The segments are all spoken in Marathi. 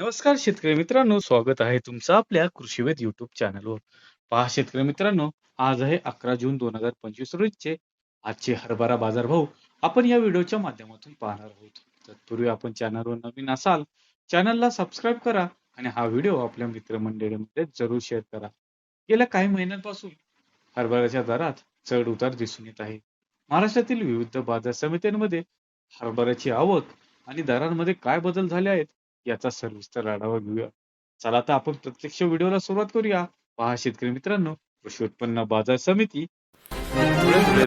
नमस्कार शेतकरी मित्रांनो स्वागत आहे तुमचं आपल्या कृषीवेद युट्यूब चॅनलवर पहा शेतकरी मित्रांनो आज आहे अकरा जून दोन हजार पंचवीस रोजचे आजचे हरभरा बाजार भाव आपण या व्हिडिओच्या माध्यमातून पाहणार आहोत. तत्पूर्वी आपण चॅनलवर नवीन असाल चॅनलला सबस्क्राईब करा आणि हा व्हिडिओ आपल्या मित्रमंडळीमध्ये जरूर शेअर करा. गेल्या काही महिन्यांपासून हरभऱ्याच्या दरात चढ उतार दिसून येत आहे. महाराष्ट्रातील विविध बाजार समित्यांमध्ये हरभऱ्याची आवक आणि दरांमध्ये काय बदल झाले आहेत याचा सविस्तर आढावा घेऊया. चला तर आपण प्रत्यक्ष व्हिडिओला सुरुवात करूया. पहा शेतकरी मित्रांनो कृषी उत्पन्न बाजार समिती.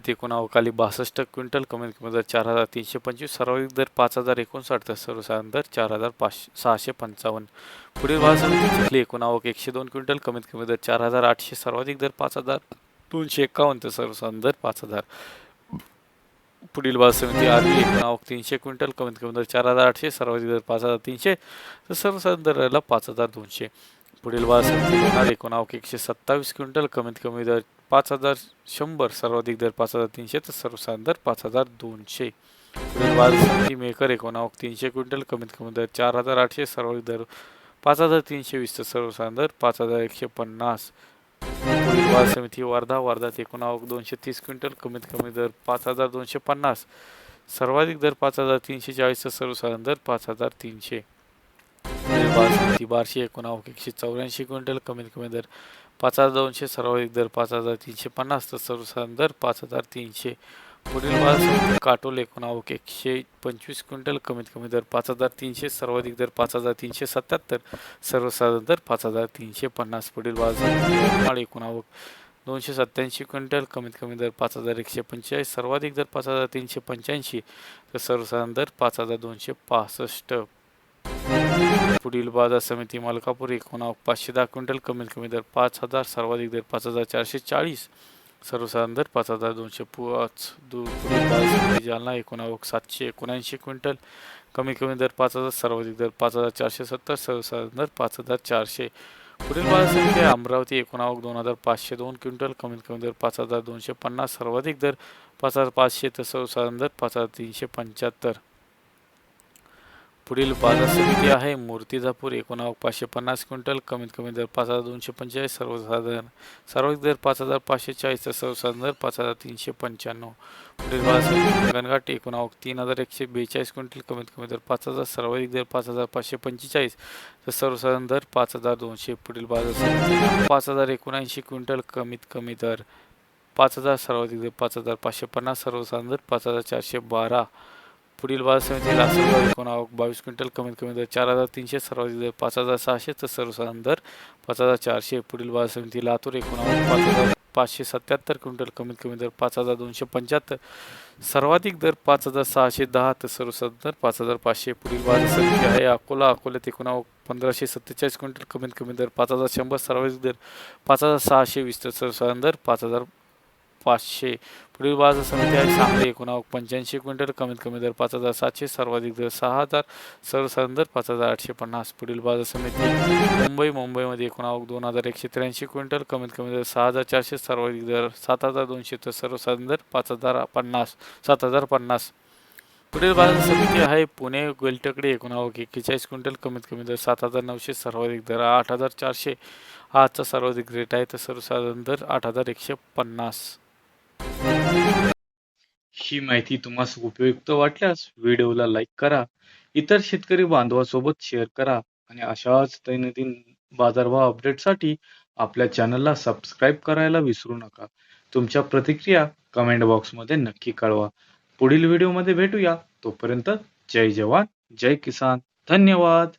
एकूण अवकाली बासष्ट क्विंटल कमीत कमी दर चार हजार तीनशे पंचवीस सर्वाधिक दर पाच हजार एकोणसाठ तर सर्वसाधारण दर चार हजार पाचशे सहाशे पंचावन्न. पुढील बाजार समिती एकूण आवक एकशे दोन क्विंटल कमीत कमी दर चार हजार आठशे सर्वाधिक दर पाच हजार दोनशे एकावन्न तर सर्वसाधारण दर पाच हजार. पुढील बाजार समिती आधी एक नाव तीनशे क्विंटल कमीत कमी दर चार हजार आठशे सर्वाधिक दर पाच हजार तीनशे तर सर्वसाधारण दर राहिला पाच हजार दोनशे. पुढील बाजार समिती घेणार एकूण आवक एकशे सत्तावीस क्विंटल कमीत कमी दर पाच हजार शंभर सर्वाधिक दर पाच हजार तीनशे तर सर्वसाधारण दर पाच हजार दोनशे. पुढील बाजार समिती मेकर एकोणावक तीनशे क्विंटल कमीत कमी दर चार हजार आठशे सर्वाधिक दर पाच हजार तीनशे वीस तर सर्वसाधारण दर पाच हजार एकशे पन्नास. बाजार समिती वर्धा वर्धात एकूण आवक दोनशे तीस क्विंटल कमीत कमी दर पाच हजार दोनशे पन्नास. सर्वाधिक दर पाच हजार तीनशे चाळीस सर्वसाधारण दर पाच हजार तीनशे. बाजार समिती बारशे एकूण आवक एकशे चौऱ्याऐंशी क्विंटल कमीत कमी दर पाच हजार दोनशे सर्वाधिक दर पाच हजार तीनशे पन्नास तर सर्वसाधारण दर पाच हजार तीनशे. पुढील बाजार काटोल एकूण आवक एकशे पंचवीस क्विंटल कमीत कमी दर पाच हजार तीनशे सर्वाधिक दर पाच हजार तीनशे सत्याहत्तर सर्वसाधारण दर पाच हजार तीनशे पन्नास. पुढील बाजार एकूण आवक दोनशे सत्त्याऐंशी क्विंटल कमीत कमी दर पाच हजार एकशे पंचेचाळीस सर्वाधिक दर पाच हजार तीनशे पंच्याऐंशी तर सर्वसाधारण दर पाच हजार दोनशे पासष्ट. पुढील बाजार समिती मलकापूर एकूण आवक पाचशे दहा क्विंटल कमीत कमी दर पाच हजार सर्वाधिक दर पाच हजार चारशे चाळीस. सर्वसाधारण दर पाच हजार दोनशे पाच दु जालना एकूण सातशे एकोणऐंशी क्विंटल. कमी कमी दर पाच हजार सर्वाधिक दर पाच हजार चारशे सत्तर सर्वसाधारण दर पाच हजार चारशे. पुढील बाजार अमरावती एकोणावक दोन हजार पाचशे दोन क्विंटल. कमीत कमी दर पाच हजार दोनशे पन्नास सर्वाधिक दर पाच हजार पाचशे तर सर्वसाधारण दर पाच हजार तीनशे पंच्याहत्तर. पुढील बाजार समिती आहे. मूर्तिजापूर एकूण पाचशे पन्नास क्विंटल कमीत कमी दर पाच हजार दोनशे पंचेचाळीस सर्वसाधारण सर्वाधिक दर पाच हजार पाचशे चाळीस तर सर्वसाधारण दर पाच हजार तीनशे पंच्याण्णव. पुढील बाजार समिती गणघाट एकोणावक तीन हजार एकशे बेचाळीस क्विंटल कमीत कमी दर पाच हजार सर्वाधिक दर पाच हजार पाचशे पंचेचाळीस तर सर्वसाधारण दर पाच हजार दोनशे. पुढील बाजार समिती पाच हजार एकोणऐंशी क्विंटल कमीत कमी दर पाच हजार सर्वाधिक दर पाच हजार पाचशे पन्नास सर्वसाधारण दर पाच हजार चारशे बारा. पुढील बाजार समिती लासलगाव एकूण आवक बावीस क्विंटल कमीत कमी दर चार हजार तीनशे सर्वाधिक दर पाच हजार सहाशे तर सर्वसाधारण दर पाच हजार चारशे. पुढील बाजार समिती लातूर एकूण आवक पाच हजार पाचशे सत्याहत्तर क्विंटल कमीत कमी दर पाच हजार दोनशे पंच्याहत्तर. सर्वाधिक दर पाच हजार सहाशे दहा तर सर्वसाधारण दर पाच हजार पाचशे. पुढील बाजार समिती आहे अकोला. अकोल्यात एकूण आवक पंधराशे सत्तेचाळीस क्विंटल कमीत कमी दर पाच हजार शंभर सर्वाधिक दर पाच हजार सहाशे वीस तर सर्वसाधारण दर पाच हजार पाचशे. पुढील बाजार समिती आहे सांगली एकूण पंच्याऐंशी क्विंटल कमीत कमी दर पाच हजार सातशे सर्वाधिक दर सहा हजार सर्वसाधारण दर पाच हजार आठशे पन्नास. पुढील बाजार समिती मुंबई मुंबईमध्ये एकूण आवक दोन हजार एकशे त्र्याऐंशी क्विंटल कमीत कमी दर सहा हजार चारशे सर्वाधिक दर सात हजार दोनशे तर सर्वसाधारण दर पाच हजार पन्नास सात हजार पन्नास. पुढील बाजार समिती आहे पुणे गोलटकडे एकूण आवक एक्केचाळीस क्विंटल कमीत कमी दर सात हजार नऊशे सर्वाधिक दर आठ हजार चारशे. आजचा सर्वाधिक रेट आहे तर सर्वसाधारण दर आठ हजार एकशे पन्नास. ही माहिती तुम्हाला उपयुक्त वाटल्यास व्हिडिओला लाईक करा. इतर शेतकरी बांधवासोबत शेअर करा आणि अशाच दैनंदिन बाजारभाव अपडेटसाठी आपल्या चॅनलला सबस्क्राईब करायला विसरू नका. तुमच्या प्रतिक्रिया कमेंट बॉक्समध्ये नक्की कळवा. पुढील व्हिडिओमध्ये भेटूया. तोपर्यंत जय जवान जय किसान. धन्यवाद.